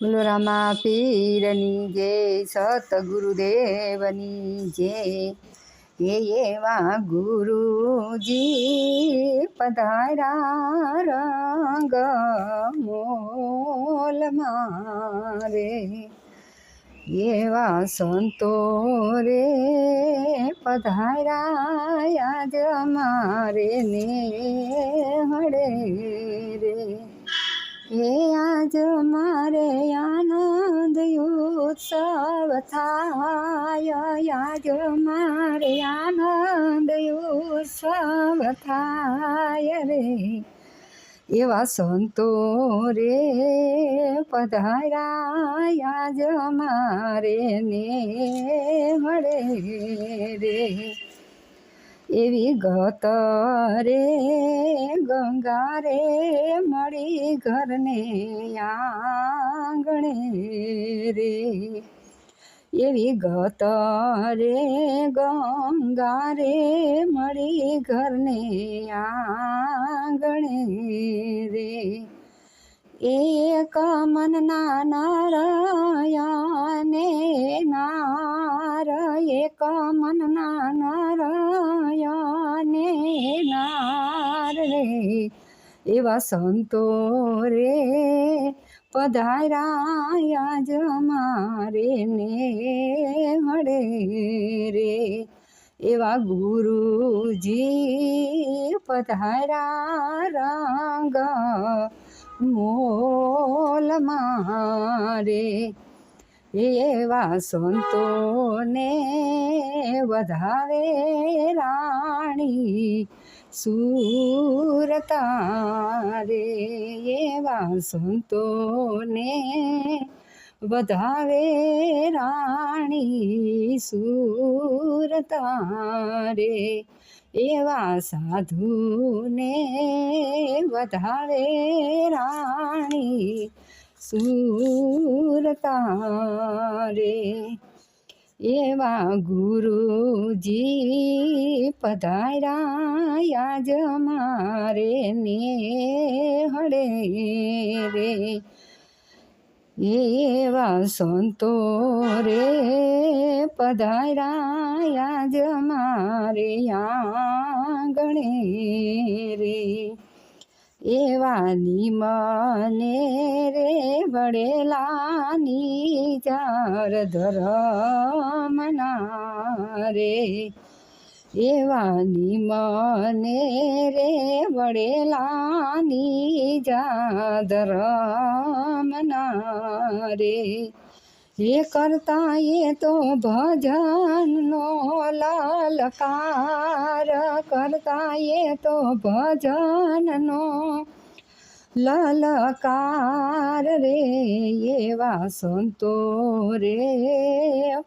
ફુલરામા પીરની જય સતગુરુદેવની જય હે એવા ગુરુજી પધારા રંગ મોલ મારે એવા સંતો રે પધારા આજ મારે ને હડે રે હે આજ મારે આનંદ ઉત્સવ થાય. આજ મારે આનંદ ઉત્સવ થાય રે. એવા સંતો રે પધાર્યા આજ મારે ને મળે રે. એવી ગત રે, ગંગા રે, મળી ઘરને આંગણે રે. એવી ગત રે, ગંગા રે, મળી ઘરને આંગણે રે. એક મનના નારાયણે એવા સંતો રે, પધાર્યા જ મારે ને મળે રે. એવા ગુરુજી પધાર્યા રંગ મોલ મારે. એવા સંતોને વધાવે રાણી. સુરતારે એવા સંતોને વધાવે રાણી. સુરતારે એવા સાધુને વધાવે રાણી. સુરતારે એવા ગુરુજી પધાર્યા જ મારે ને હડે રે. એવા સંતો રે પધાર્યા જ મારે આંગણે રે. એવા મને રે વડેલાની ચાર ધરમના રે. એવાની મને રે વડેલાની જા ધરમના રે. એ કરતા એ તો ભજનનો લલકાર કરતા એ તો ભજનનો લલકાર રે, એવા સંતો રે,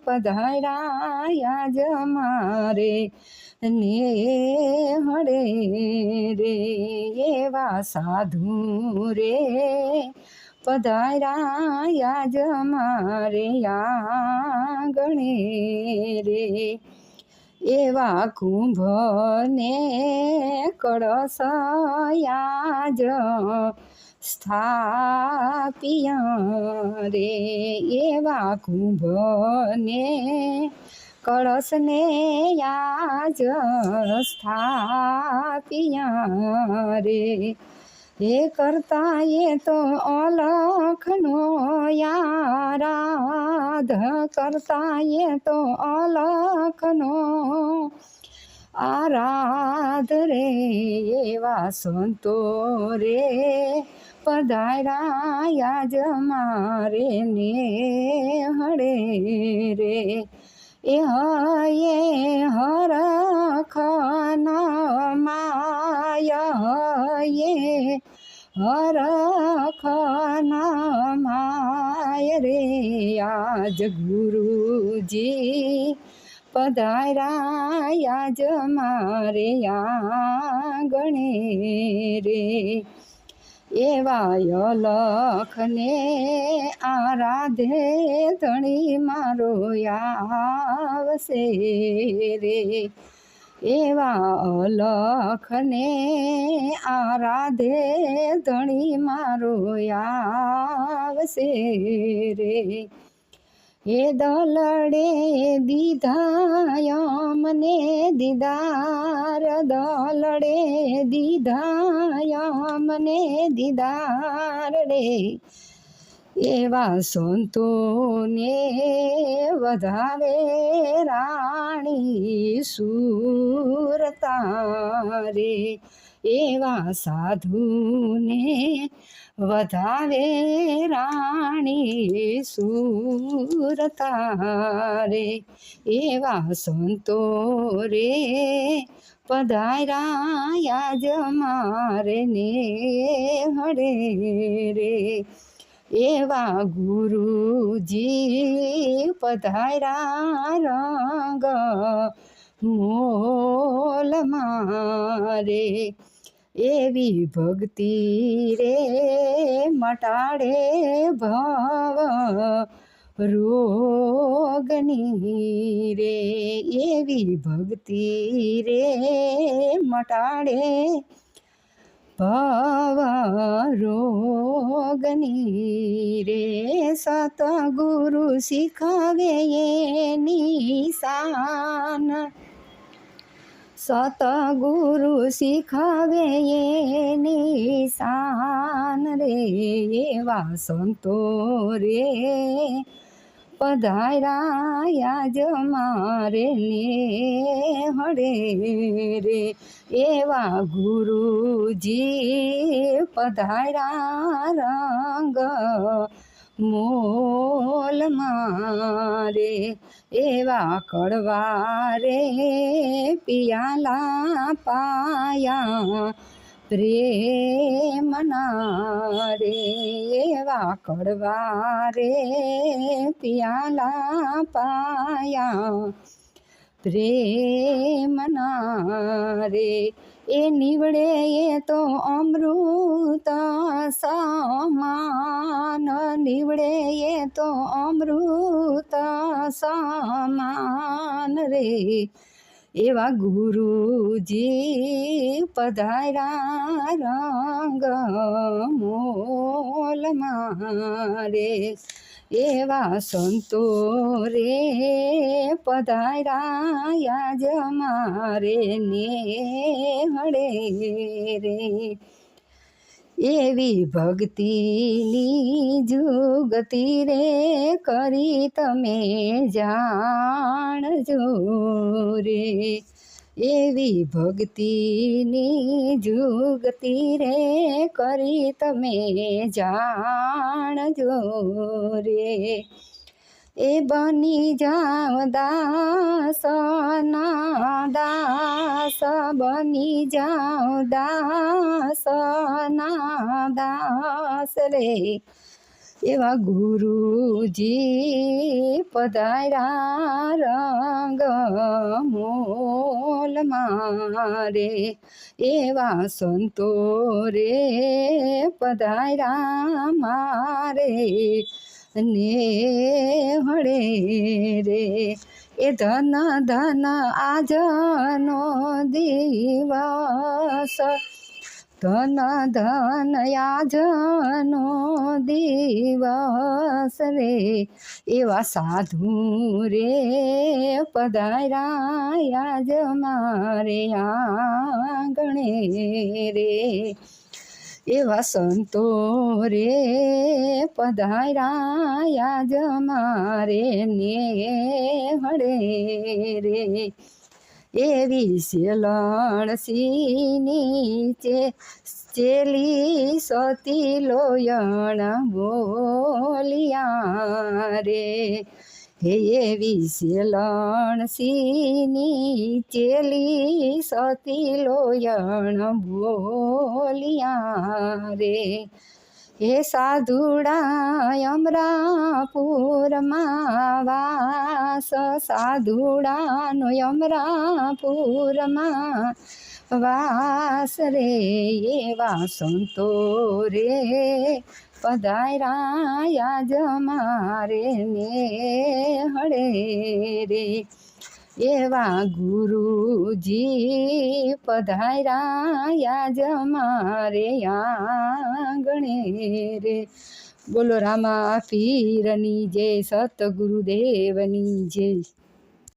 પધાર્યા જ મારે, ને હળે રે, એવા સાધુ રે. પધાર્યા જ મારે આંગણે રે. એવા કુંભને કળસયા જ સ્થાપિયા રે. એવા કુંભને કળશને યાજ સ્થાપિયા રે. એ કરતા એ તો અલખનો યારાધ કરતા એ તો અલખનો આરાધ રે, એવા સંતો રે. પધાર્યા જ મારે ને હળે રે. એ હયે હરખન માય હયે હરખન માય રે આજ ગુરુજી પધાર્યા જ મારે આંગણે રે. એવા લખને આરાધે ધણી મારો આવશે રે. એવા અલખને આરાધે ધણી મારો આવશે રે. એ દલડે દીધા મને દીદાર, દલડે દીધા મને દીદાર રે. એવા સંતોને વધારે રાણી સુરતા રે એવા સાધુને વધારે રાણી સુરતા રે એવા સંતો રે પધાર્યા જ મારે ને હરે રે. એવા ગુરુજી પધાર્યા રંગ મોલ મારે. એવી ભક્તિ રે મટાડે ભવ રોગની રે. એવી ભક્તિ રે મટાડે ભવ રોગની રે સતગુરુ શીખવે એની શાન સતગુરુ શીખવે એની શાન રે એવા સંતો રે પધાર્યા જ મારે ને હરે રે. એવા ગુરુજી પધાર્યા રંગ મોલ મારે. એવા કડવા રે પિયાલા પાયા પ્રેમના રે એવા કડવા રે પિયાલા પાયા. પ્રેમના રે એ નીવડે એ તો અમૃત સમાન. નીવડે એ તો અમૃત સમાન રે. એવા ગુરુજી પધારા રંગ મોલ મારે. એવા સંતો રે પધાર્યા જ મારે ને હળે રે. એવી ભક્તિની જુગતિ રે કરી તમે જાણજો રે. એવી ભક્તિની જુગતિ રે કરી તમે જાણજો રે. એ બની જાવ દાસ ના દાસ બની જાવ દાસ ના દાસ રે. એવા ગુરુજી પધાર્યા રંગ મોલ મારે એવા સંતો રે પધાર્યા મારે. ને હળે રે. એ ધન ધન આજનો દિવસ. ધન ધન આજનો દિવસ રે. એવા સાધુ રે પધાર્યા જ મારે આંગણે રે. એવા સંતો રે, પધાર્યા જ મારે ને હળે રે. એવી સેલણસી નીચે ચેલી સતી લોયણ બોલિયા રે. હે એવી સેલણસીની ચેલી સતી લોયણ બોલિયા રે. હે સાધુડા યમરાપુરમાં વાસ, સાધુડાનો યમરાપુરમાં વાસ રે, એવા સંતો રે. પધાર્યા જ મારે ને હળે રે. એવા ગુરુજી પધાર્યા જ મારે આંગણે રે. બોલો રામા, પીરની જય, સતગુરુદેવની જય.